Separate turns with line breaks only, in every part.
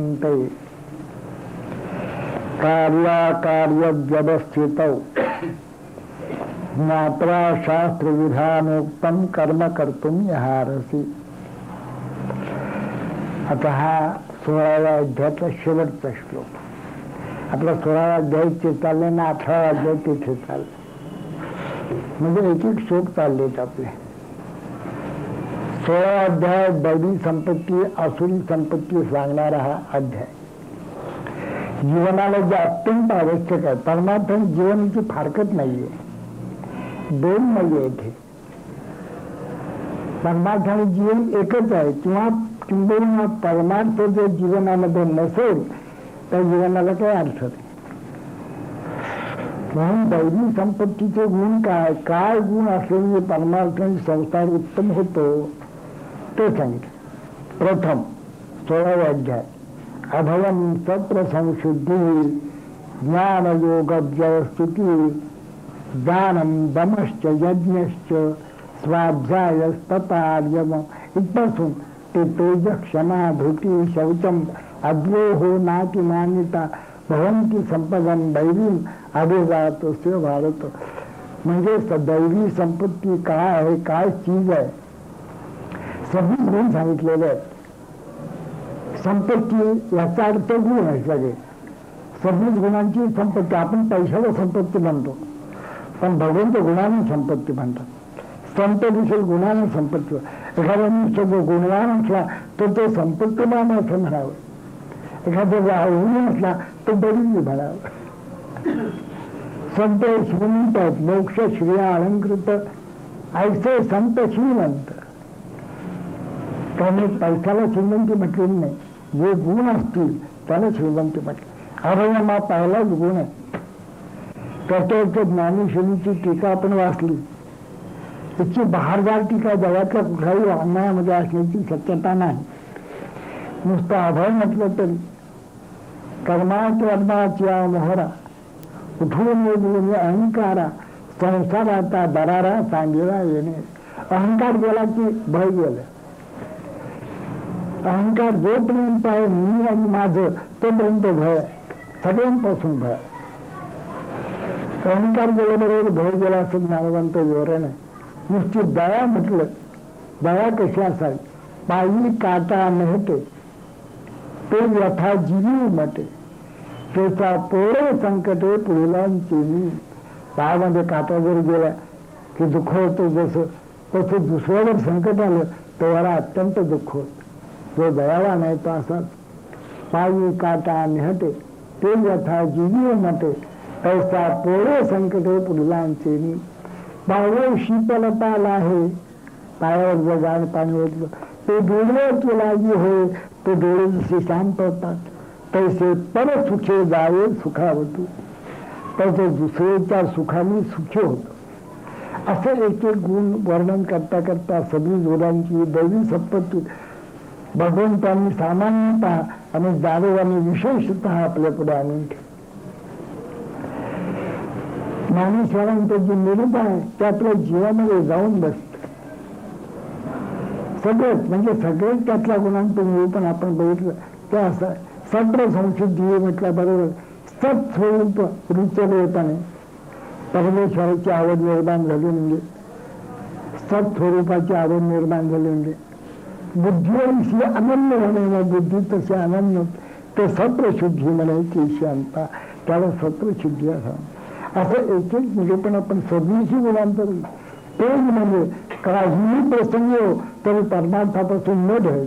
म्हणते मात्रा शास्त्र विधानोक्तम कर्म कर्तुम यहारसी। आता हा सोळाव्या अध्यायातला शेवटचा श्लोक। आपला सोळावा अध्याय ते चालले ना अठरावा अध्याय तिथे चालले। म्हणजे एक एक श्लोक चाललेत आपले। सोळा अध्याय दैवी संपत्ती असुरी संपत्ती सांगणारा हा अध्याय. जीवनाला जे अत्यंत आवश्यक आहे परमार्थ जीवनाची फारकत नाहीये. दोन नाहीये इथे परमार्थ आणि जीवन एकच आहे. किंवा किंबहुना परमार्थ जर जीवनामध्ये नसेल तर जीवनाला काही अर्थ नाही. म्हणून दैवी संपत्तीचे गुण काय? काय गुण असलेले परमार्थ आणि संसार उत्तम होतो? ते सांगितलं. प्रथम सोळावा अध्याय अभयम तत्र संशुद्धी ज्ञान योग स्थिती दमश्च यज्ञश्च स्वाध्याय तपार्यम इथपासून ते तेज क्षमा भीती शौचम अद्रोहो नाती मान्यता भवंती संपदन दैवीम अभिजात से भारत. म्हणजे दैवी संपत्ती काय आहे? काय चीज आहे? म्हणून सांगितलेलं संपत्ती याचा अर्थ गुण आहे सगळे. सगळीच गुणांची संपत्ती आपण पैशाला संपत्ती म्हणतो. पण भगवंत गुणाने संपत्ती म्हणतात. संत दिसेल गुणाने संपत्ती. एखादा जो गुणवान असला तर तो संपत्तीमान असं म्हणावं. एखादा गुण असला तो बळी म्हणावं. संत श्रीमंत आहेत. मोक्ष श्री अलंकृत ऐसे संत श्रीमंत. त्यामुळे पैशाला श्रीमंती म्हटलेली नाही. जे गुण असतील त्याला श्रीमंती म्हटले. अभयमा पाहिलाच गुण आहे. त्याच्या ज्ञानेश्वरीची टीका आपण वाचली. त्याची बहारदार टीका जगातल्या कुठल्याही अन्यायामध्ये असण्याची शक्यता नाही. नुसतं अभय म्हटलं तरी. कर्मात वर्णाच्या मोहरा. उठून येणे अहंकारा. संसाराचा दरारा सांगितला येणे. अहंकार गेला की भय गेलं. अहंकार जोपर्यंत आहे मी आणि माझं तोपर्यंत भय. सगळ्यांपासून भय. अहंकार गेल्याबरोबर भय गेला असं ज्ञानवंत विवरण आहे. नुसती दया म्हटलं दया कशी असावी? पायी काटा नहते ते यथा जीवी मटे त्याचा पोर संकटे पुढलांची पायामध्ये काटा जर गेला की दुःख होतं जसं तसं दुसऱ्यावर संकट आलं तेव्हा अत्यंत दुःख होतं. जो दयावान आहे तो असाच पायी काटा निहते ते यथा जीवी मटे ऐसा पोळे संकटे पुढलांचे पावळे शीतलताल आहे पायावर जर गाण पाणी ओतलं ते डोळे तुलागी होय ते डोळे जसे शांत होतात. तैसे पर सुखे जावे सुखावतो. तसे दुसऱ्याच्या सुखाने सुखी होत. असे एक एक गुण वर्णन करता करता सगळी जोडांची दैवी संपत्ती भगवंतांनी सामान्यतः आणि दारोगांनी विशेषतः आपल्या पुढे आणून ठेवली ज्ञानेश्वरांचं जे निरूप आहे ते आपल्या जीवामध्ये जाऊन बसत सगळेच म्हणजे सगळेच त्यातल्या गुणांचं निरूपण आपण बघितलं ते असं आहे. सत्र संशुद्धी म्हटल्याबरोबर बरोबर सत स्वरूप रुचल येताने परमेश्वराची आवड निर्माण झाली म्हणजे सत स्वरूपाची आवड निर्माण झाली म्हणजे बुद्धीविषयी अनन्य होणे बुद्धी तसे अनन्य. ते सत्रशुद्धी म्हणायची शांता त्याला सत्रशुद्धी असा असं एक एक म्हणजे पण आपण सगळीशी गुणांतर तेच म्हणजे काहीही प्रसंग हो, तरी परमार्थापासून न ढळ.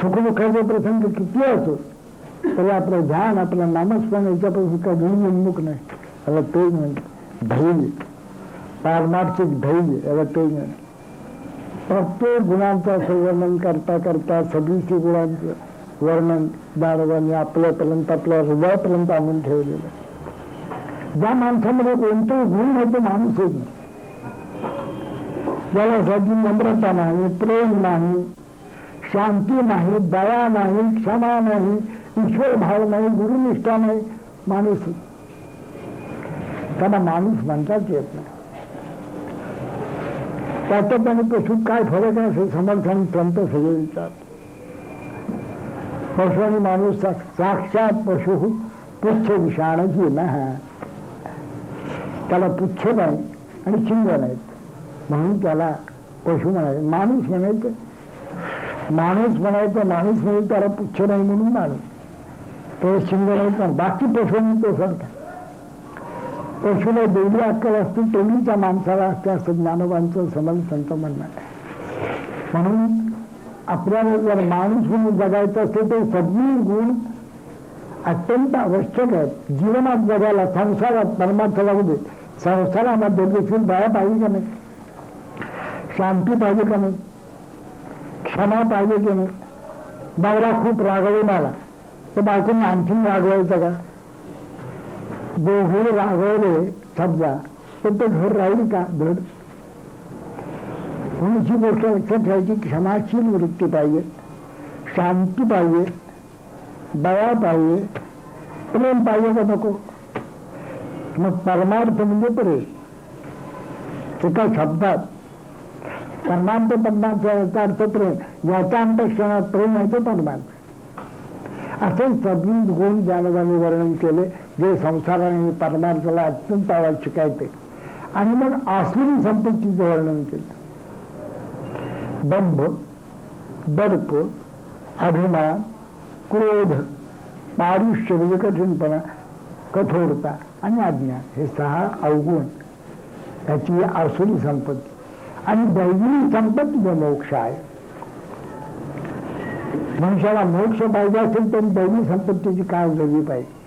सुखदुःखाचे प्रसंग किती असो तरी आपलं ध्यान आपलं नामस्मरण याच्यापासून काही उन्मुख नाही. याला ते म्हणजे धैर्य. पारमार्थिक धैर्य याला ते म्हणजे प्रत्येक गुणांचं असं वर्णन करता करता सगळीशी गुणांचं वर्णन दारोगांनी आपल्यापर्यंत आपल्या हृदयापर्यंत आणून ठेवलेलं ज्या माणसामध्ये कोणतंही गुण होते तो माणूस होत ज्याला साठी नम्रता नाही प्रेम नाही शांती नाही दया नाही क्षमा नाही ईश्वर भाव नाही गुरुनिष्ठा नाही माणूस त्यांना माणूस म्हणताच येत नाही. त्याच्यात आणि पशुत काय फरक आहे असं समर्थन संत सगळे विचार पशु आणि माणूस साक्षात पशु पुच्छ विषाणची ना. त्याला पुच्छ नाही आणि चिंग नाहीत म्हणून त्याला पशु म्हणायचं. माणूस म्हणायचं. माणूस म्हणायचं माणूस म्हणजे त्याला पुच्छ नाही म्हणून माणूस. तो शिंग नाही पण बाकी पशुंनी तो सांगतात पशुला देवी अक्कल असते तेवढी माणसाला असते असं ज्ञानोबांचं समज संत म्हणणं म्हणून आपल्याला जर माणूस म्हणून जगायचं असेल तर सगळी गुण अत्यंत आवश्यक आहेत. जीवनात जगायला संसारात परमार्थाला दे. संसारामध्ये देखील दया पाहिजे का नाही? शांती पाहिजे का नाही? क्षमा पाहिजे की नाही? नवरा खूप रागवून आला. तर बायकोने आणखीन रागवायचं का? दोघे रागवले समजा पण ते घर राहील का? धड कोणीची गोष्ट लक्षात ठेवायची क्षमाशील वृत्ती पाहिजे. शांती पाहिजे. दया पाहिजे. प्रेम पाहिजे का नको? मग परमार्थ म्हणजे प्रेम. एका शब्दात परमार्थ परमार्थ याचा अर्थ प्रेम. याच्या अंतक्षणात प्रेम आहे तो परमार्थ. असे सगळी गुण ज्याला वर्णन केले. जे संसाराने परमार्थाला अत्यंत आवश्यक आहे ते. आणि मग आसुरी संपत्तीचं वर्णन केलं. दंभ दर्प अभिमान क्रोध पारुष्य म्हणजे कठीणपणा कठोरता आणि अज्ञान हे सहा अवगुण त्याची आसुरी संपत्ती. आणि दैवी संपत्ती जो मोक्ष आहे. मनुष्याला मोक्ष पाहिजे असेल तर दैवी संपत्तीची काय जगली पाहिजे.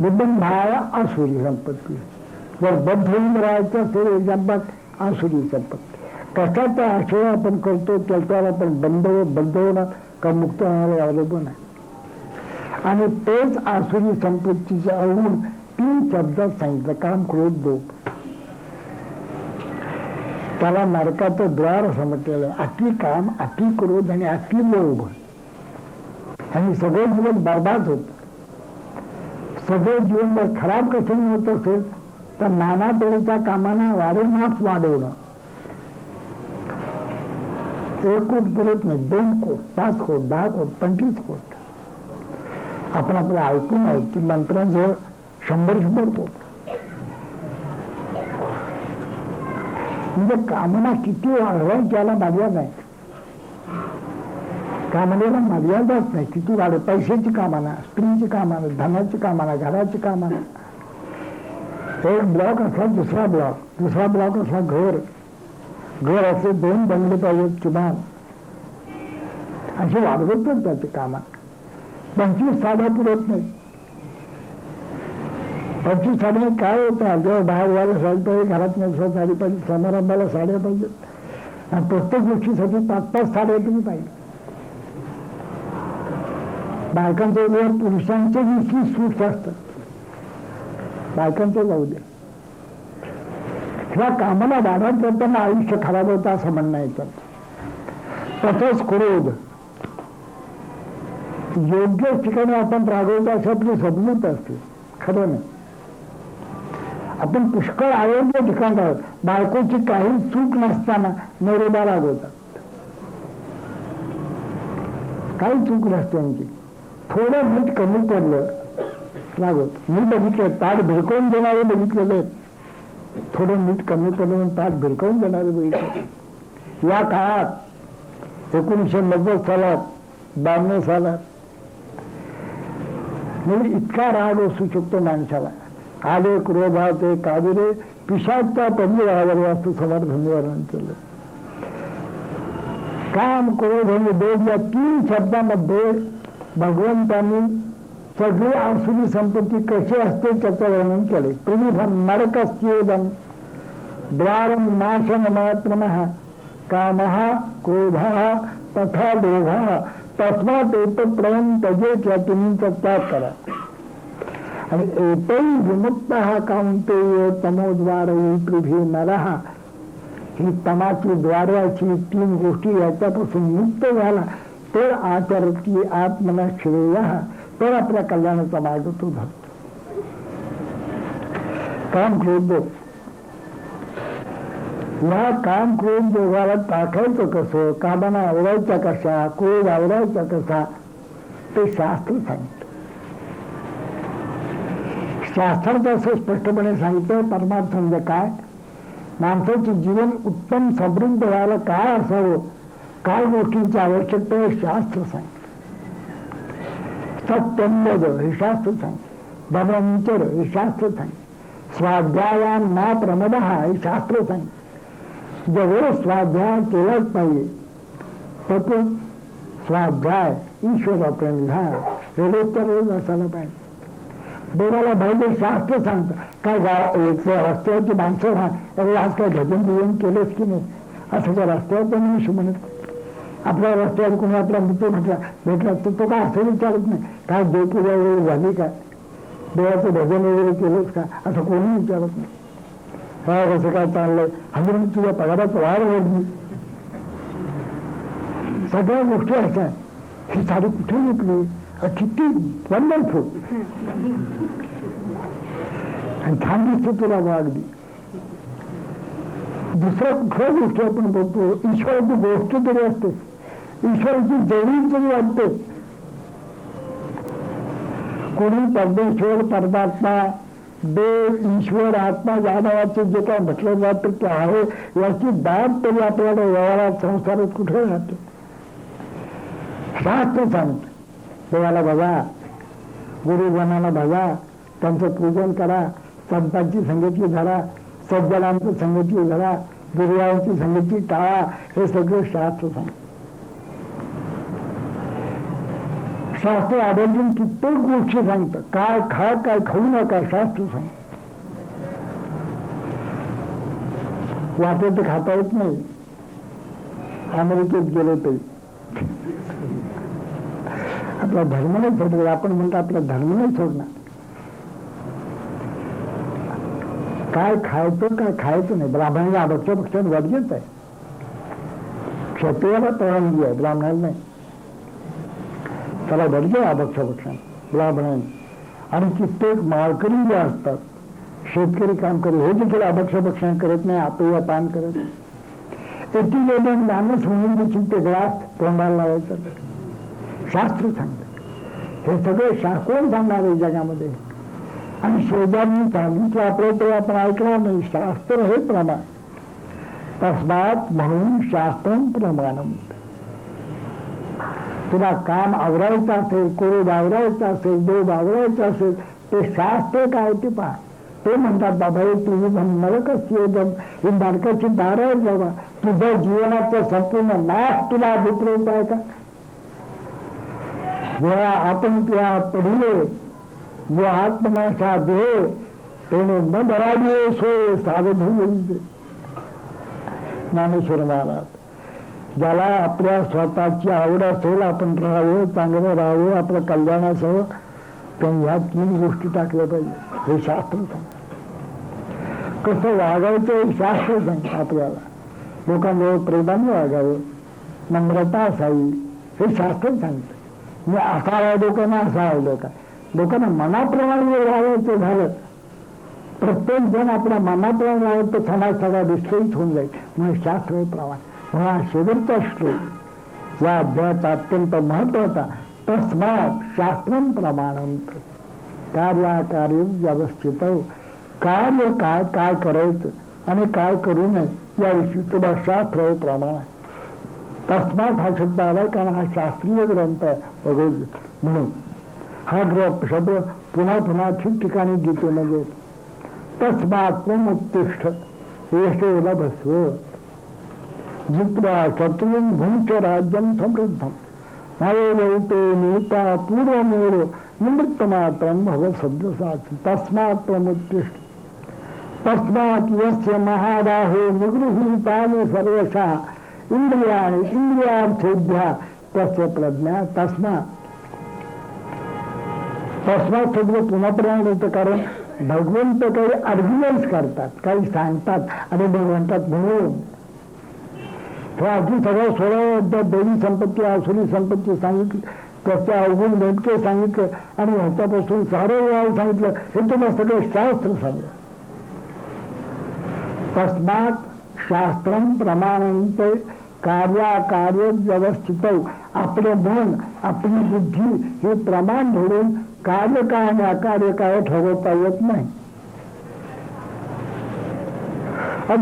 बुद्धन भाया आसुरी संपत्ती. जर बद्ध होऊन राहायचं असेल एक्झाम्पल आसुरी संपत्ती. कशाचा आशय आपण करतो त्याच्यावर आपण बंद हो, बंद होणार का मुक्त होणार अवलंबून आहे. आणि तेच आसुरी संपत्तीचे अवगुण तीन शब्दात सांगितलं काम क्रोध दोप त्याला नरकाचं द्वार समजलेलं अति काम अति क्रोध आणि अति लोभ. आणि सगळं जीवन बर्बाद होत. सगळं जीवनभर खराब कशाने होत असेल तर नाना तऱ्हेच्या कामांना वाढवण्यास वाढवणं. एक कोट पुरत नाही दोन कोट पाच कोट दहा कोट पंचवीस कोट. आपण आपलं ऐकून आहे की मंत्र्यांजवळ शंभर शंभर कोट. म्हणजे कामना किती वाढवायची याला मर्यादा आहे. कामनेला मर्यादाच नाही. किती वाढ पैशाची कामना स्त्रीची कामना धनाची कामना घराची कामना. एक ब्लॉक असला दुसरा ब्लॉक. दुसरा ब्लॉक असला घर. घर असे दोन बंगले पाहिजेत किमान. असे वाढवतच त्याचे कामा. पंचवीस साड्या पुरत नाही पंचवीस साड्या काय होतं जेव्हा बाहेर व्हायला साडी पाहिजे घरात नसलं साडी पाहिजे समारंभाला साड्या पाहिजेत. आणि प्रत्येक गोष्टीसाठी पाच पाच साड्या तुम्ही पाहिजे. बायकांच्या वर पुरुषांचे दिवशी सूट असतात बायकांच्या जाऊ दे. ह्या कामाला वाढत करताना आयुष्य खराब होतं असं म्हणणं येतं तसंच क्रोध. योग्य ठिकाणी आपण रागवतो अशी आपली समजूत असते. खरं नाही. आपण पुष्कळ आयोग्य ठिकाण आहोत बायकोची काही चूक नसताना नरोबा रागवतात. काही चूक नसते आमची. थोडं मीठ कमी पडलं. लागत मी बघितलं ताट भिरकवून देणारे बघितलेले आहेत. थोडं मीठ कमी पडलं म्हणून ताट भिरकवून देणारे बघितले या काळात एकोणीसशे नव्वद सालात ब्याण्णव सालात म्हणजे इतका राग असू शकतो माणसाला. आले क्रोधाचे काबिरे पिशाच्या परिवारावर वास्तू समर्थन वर्णन केलं काम क्रोध आणि दोन या तीन शब्दामध्ये भगवंतांनी सगळी आसुरी संपत्ती कशी असते त्याचं वर्णन केले त्रिविधम नरकस्येदम द्वारम नाशन मात्रम काम क्रोध तथा लोभ तस्मा एक प्रयम तजेत या तिन्हीचा त्याग करा आणि एकही विमुक्त हा काउंतेय तमोद्वार पृथ्वी नरहा ही तमाची द्वाराची तीन गोष्टी याच्यापासून मुक्त झाला. तर आचरती आत्मना श्रेय तर आपल्या कल्याणाचा मार्ग तो धरतो. काम क्रोध या काम क्रोध दोघाला टाकायचं कसं? कामाना आवडायचा कशा क्रोध आवडायचा कसा? ते शास्त्र सांगत. शास्त्रात असं स्पष्टपणे सांगितलं परमार्थ म्हणजे काय? माणसाचे जीवन उत्तम समृद्ध व्हायला काय असावं? काय गोष्टींची आवश्यकता हे शास्त्र सांगितलं सत्यंबद हे शास्त्र सांगितलं धर्मचर हे शास्त्र सांगितलं स्वाध्यायान ना प्रमद हे शास्त्र सांगितलं जवळ स्वाध्याय केलाच पाहिजे. तर स्वाध्याय ईश्वर प्रेमधा हे रोजच्या रोज असायला पाहिजे. देवाला पाहिजे शास्त्र सांगतं. काय गाव रस्त्यावरची माणसं राहा आज काय भजन बिजन केलंच की नाही? असं त्या रस्त्यावर पण नाही म्हणत आपल्या रस्त्यावर कोणी आपला मित्र म्हटला भेटला तर तो काय असं विचारत नाही. काय देवपूजा वगैरे झाली का? देवाचं भजन वगैरे केलंच का? असं कोणी विचारत नाही. काय कसं काय चाललंय? हजर तुझ्या पगारात वाढ वाढली. सगळ्या गोष्टी अशा ही साडी कुठे विकली किती वंडरफुल आणि छान दिसतो तुला वागली दुसऱ्या कुठल्या गोष्टी आपण बोलतो ईश्वराची गोष्ट तरी असते. ईश्वराची जवळीक तरी वाटते. कोणी परमेश्वर परमात्मा देव ईश्वर आत्मा या नावाचे जे काय म्हटलं जातं ते आहे याची दाब तरी आपल्याला व्यवहारात संसारात कुठे राहतो? शास्त्र सांगत देवाला बघा गुरुजनाला बघा त्यांचं पूजन करा संतांची संगती धरा सज्जनांची संगती धरा गुरुवांची संगती टाळा हे सगळं शास्त्र सांगतो शास्त्र आढळून कित्येक गोष्टी सांगतं? काय खा काय खाऊ नका शास्त्र सांग. वाटेत खाता येत नाही. अमेरिकेत गेलो तरी आपला धर्म नाही सोडला आपण म्हणतो आपला धर्म नाही सोडणार. काय खायचं काय खायचं नाही. ब्राह्मणाला अभक्ष पक्षात वर्जित आहे. क्षत्रियाला परवानगी आहे ब्राह्मणाला नाही. त्याला बदले अभक्ष भक्षण आणि कित्येक माळकरी जे असतात शेतकरी काम करत हे देखील अभक्ष भक्षण करत नाही आपेया पान करत नाही. गेले माणूस म्हणून देखील ते ग्लास तोंडाला लावायचं. शास्त्र सांगत. हे सगळे शा कोण सांगणार आहे जगामध्ये? आणि शेजारी सांगितलं आपलं ते आपण ऐकणार नाही. शास्त्र हे प्रमाण. तस्मात म्हणून शास्त्र प्रमाण तुला काम आवरायचं असेल कोरोड आवरायचं असेल देव आवरायचं असेल ते शास्त्र काय ते पहा. ते म्हणतात बाबा हे तुझी नरकच योजन ही नरकाची दार आहे बाबा. तुझ्या जीवनाचा संपूर्ण नाश तुला अभिप्रेत आहे का? जेव्हा आपण त्या पडले जो आत्मनाशा दे तेने न बराडी सोय सावधी ज्ञानेश्वर महाराज ज्याला आपल्या स्वतःची आवड असेल आपण राहावं चांगलं राहावं आपलं कल्याण असावं तर ह्या तीन गोष्टी टाकल्या पाहिजे. हे शास्त्र सांग कसं वागायचं हे शास्त्र सांग आपल्याला. लोकांजवळ प्रेमाने वागावं. नम्रता असावी. हे शास्त्र सांगतं. मी असा आहे लोकांना असा आहे का लोकांना मनाप्रमाणे ते झालं प्रत्येक जण आपल्या मनाप्रमाणे राहावं तर समाज सगळा विस्कळीत होऊन जाईल. म्हणून शास्त्र प्रमाण. हा शेवटचा श्लोक. या अध्यायाचा अत्यंत महत्त्वाचा तस्मात शास्त्रम प्रमाणांत. कार्याकार्य व्यवस्थित. कार्य काय काय करायचं आणि काय करू नये याविषयी तुला शास्त्र प्रमाण. आहे तस्मात हा शब्द आलाय कारण हा शास्त्रीय ग्रंथ आहे वगैरे म्हणून. हा ग्रंथ शब्द पुन्हा पुन्हा ठिकठिकाणी गीतेमध्ये म्हणजे, तस्मात्म उत्तिष्ठ यशोला बसव. जित्वा शत्रून भूंच राज्यं समृद्धम। नवलौते नीता पूर्वमेव निवृत्त मात्रम भव सद्यसाच तस्मात प्रमुत्तिष्ठ तस्मात् यस्य महाबाहो निगृहीतानि सर्वशः इन्द्रियाणि इन्द्रियार्थेभ्यः तस्य प्रज्ञा तस्मात्। तस्मात सगळं पुन्हा होतं कारण भगवंत काही आर्ग्युमेंट्स करतात। काही सांगतात आणि भगवंतात म्हणून हो, तो अगदी सगळं सोळा देवी संपत्ती आसुरी संपत्ती सांगितली त्याचं अवगुण नेमके सांगितलं आणि ह्याच्यापासून सारं व्यवहार सांगितलं हे तुम्हाला सगळं शास्त्र सांगलं तस्मात शास्त्र प्रमाणांत कार्याकार्य व्यवस्थित. आपले मन आपली बुद्धी हे प्रमाण धरून कार्य काय आणि अकार्य काय ठरवता येत नाही.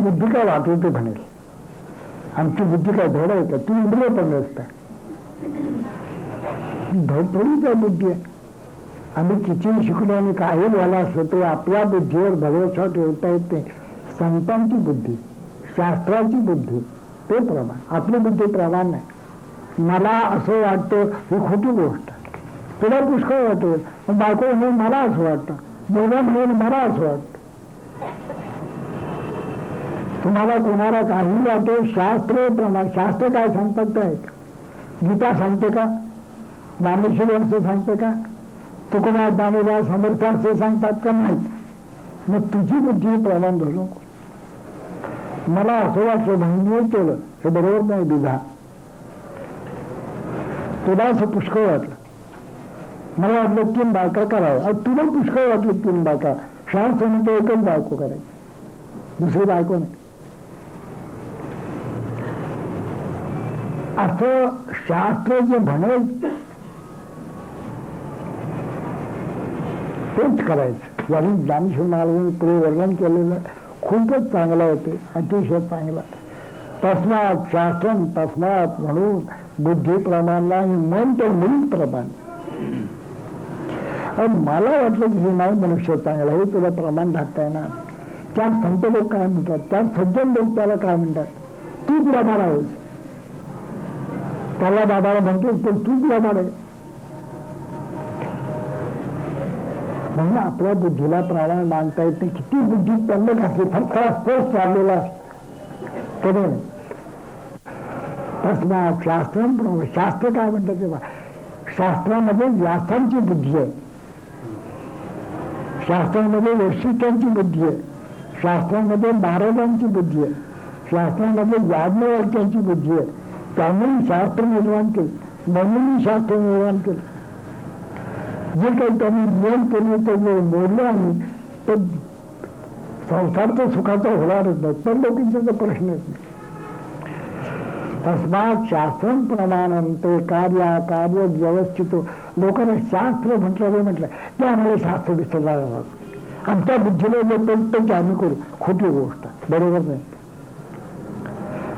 बुद्धी काय वाटवते म्हणेल आमची बुद्धी काय धड आहे का? तू इंद्रिय पण नसता धड थोडी काय बुद्धी. आहे आम्ही किती शिकलो आणि काही झाला असलो ते आपल्या बुद्धीवर भरोसा ठेवता येते. संतांची बुद्धी शास्त्राची बुद्धी ते प्रमाण. आपली बुद्धी प्रमाण नाही. मला असं वाटतं ही खोटी गोष्ट. तुला पुष्कळ वाटेल. बायको म्हणून मला असं वाटतं. मुलगा म्हणून मला असं वाटतं. तुम्हाला कोणाला काही वाटेल शास्त्र प्रमाण शास्त्र काय सांगतात ते गीता सांगते का? ज्ञानेश्वरी असं सांगते का? तुकोबा दामोबा समर्थ असे सांगतात का नाही? मग तुझी बुद्धी प्रमाण धरू नको. मला असं वाटलं म्हणून केलं. हे बरोबर नाही दुधा तुला असं पुष्कळ वाटलं. मला वाटलं तीन बायका करावं. आणि तुला पुष्कळ वाटलं तीन बायका. शास्त्र म्हणतो एकच बायको करायची. दुसरी बायको नाही. असं शास्त्र जे म्हणेल तेच करायचं. यांनी ज्ञानेश्वर महाराजांनी पुढे वर्णन केलेलं खूपच चांगलं होते अतिशय चांगला. तस्मात शासन तस्मात म्हणून बुद्धी प्रमाणला आणि मन तर मुली प्रमाण आणि मला वाटलं की हे नाही मनुष्य चांगला हे तुला प्रमाण टाकता येणार. त्यात संत लोक काय म्हणतात? त्यात सज्जन लोक त्याला काय म्हणतात? तू प्रमाण आहेस त्याला बाबाला म्हणतो पण तू प्रमाण आहे म्हणून आपल्या बुद्धीला प्राणा मानता येत नाही. किती बुद्धी पडलं घातली. फक्त स्पर्श चाललेला कधी नाही शास्त्र शास्त्र काय म्हणतात तेव्हा शास्त्रामध्ये व्यासांची बुद्धी आहे. शास्त्रामध्ये वैशिष्ट्यांची बुद्धी आहे. शास्त्रामध्ये महाराजांची बुद्धी आहे. शास्त्रामध्ये याज्ञवर्त्यांची बुद्धी आहे. त्यामुळे शास्त्र निर्माण केलं. म्हणून शास्त्र निर्माण केलं. जे काही त्यांनी नियम केले ते जे मोडले आणि तर संसार तर सुखाचा होणारच नाही. पण लोकांचा तर प्रश्नच नाही. तस्मात शास्त्र प्रमाणांते कार्य कार्य व्यवस्थित. लोकांना शास्त्र म्हटलं ते म्हटलं ते आम्हाला शास्त्र विसरला आमच्या बुद्धीला लोक पडतं ते आम्ही करू. खोटी गोष्ट बरोबर नाही.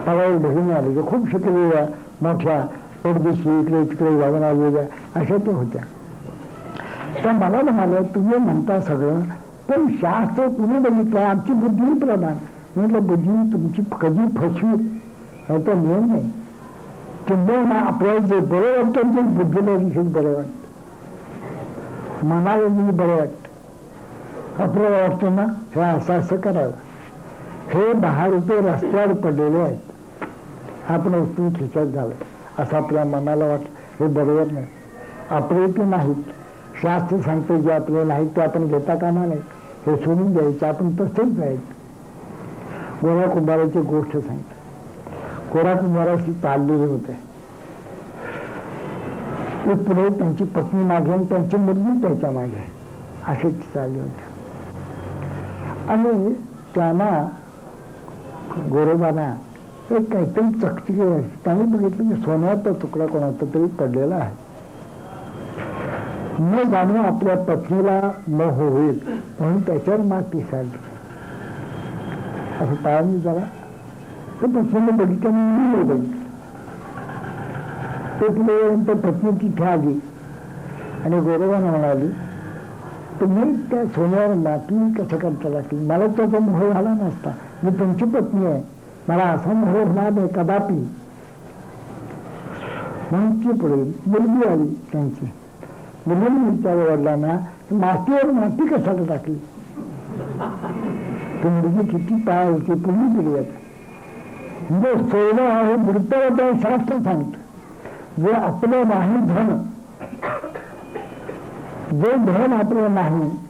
मला एक आले आली की खूप शिकलेल्या मोठ्या परदेशी इकडे तिकडे जाऊन आलेल्या अशा त्या होत्या तर मला म्हणाल्या तुम्ही म्हणता सगळं पण शास्त्र तुम्ही बघितलं आमची बुद्धी प्रमाण म्हटलं बुद्धी तुमची कधी फसवी ह्याचा नियम नाही किंबहुना आपल्याला जे बरं वाटतं ते बुद्धीला देखील बरं वाटतं मनाला देखील बरं वाटतं आपल्याला वाटतं ना हे असं असं करावं हे दहा रुपये रस्त्यावर पडलेले आहेत आपण उचलून खिचत घालत असं आपल्या मनाला वाटलं हे बरोबर नाही. आपले ते नाहीत. शास्त्र सांगते जे आपले नाहीत ते आपण घेता कामा नाही हे सोडून द्यायचं. आपण तसेच जायचं. गोरा कुंभाराची गोष्ट सांगतो. गोरा कुंभाराशी चाललेले होते. एक पुढे त्यांची पत्नी मागे आणि त्यांची मुलगी त्याच्यामागे. असे चालले होते. आणि त्यांना गोरोबाना एक काहीतरी चकचकी व्हायची त्यांनी बघितलं की सोन्याचा तुकडा कोणाचा तरी पडलेला आहे. न जाणून आपल्या पत्नीला न होईल म्हणून त्याच्यावर माती साडली असं पायांनी जरा. तर पत्नीने बघितलं मी बघितलं. ते पुढे पत्नी तिथे आली आणि गोरोबानं म्हणाली तुम्ही त्या सोन्यावर माती कसं करता लागली? मला त्याचा मोह झाला नसता. मी तुमची पत्नी आहे. मला असा मोह नाही कदापि म्हणून ती पुढे मुलगी आली त्यांची. मुलीने विचार वडिलांना मातीवर माती कशाला टाकली? ती मुलगी किती पाय होती पुढे दिली आता. म्हणजे सोनं आहे मृत्यू शास्त्र सांगतं. जे आपलं नाही धन जे धन आपलं नाही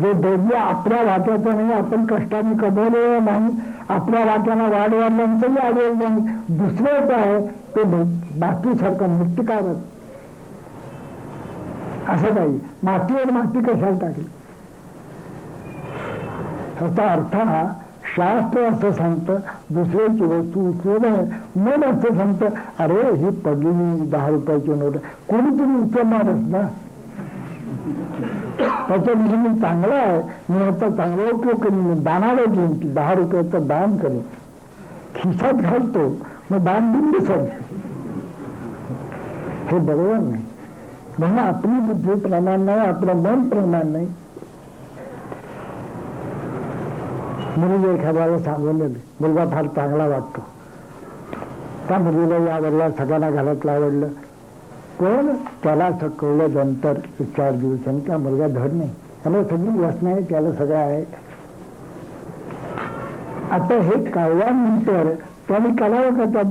हे द्रव्य आपल्या वाट्याचं नाही आपण कष्टाने कमवलेलं नाही. आपल्या वाट्याला वाढ वाढल्यानंतरही आलेलं नाही. दुसरं जे आहे ते बाकीसारखं मृत्तिकारच असं काही. मातीवर माती कशाला टाकली? ह्याचा अर्थ हा शास्त्र असं सांगतं दुसऱ्याची वस्तू आहे मन असं सांगतं अरे ही पडलेली दहा रुपयाची नोट. आहे. कोणीतरी उचलणारच ना. त्याच्या नेहमी चांगला आहे. मी आता चांगला उपयोग करीन मी दानाला देईन की दहा रुपयाचं दान करेन. खिशात घालतो. मग दान देऊन दिसत हे बरोबर नाही. म्हणून आपली बुद्धी प्रमाण नाही आपलं मन प्रमाण नाही. म्हणून एखाद्याला सांगवलेलं मुलगा फार चांगला वाटतो. त्या मुलीला या वडिला सगळ्यांना घरातलं आवडलं पण त्याला असं नंतर चार दिवसांनी त्या मुलगा धड नाही. त्याला सगळी व्यसन आहे त्याला सगळं आहे. आता हे कळल्यानंतर त्याने कळावं का त्या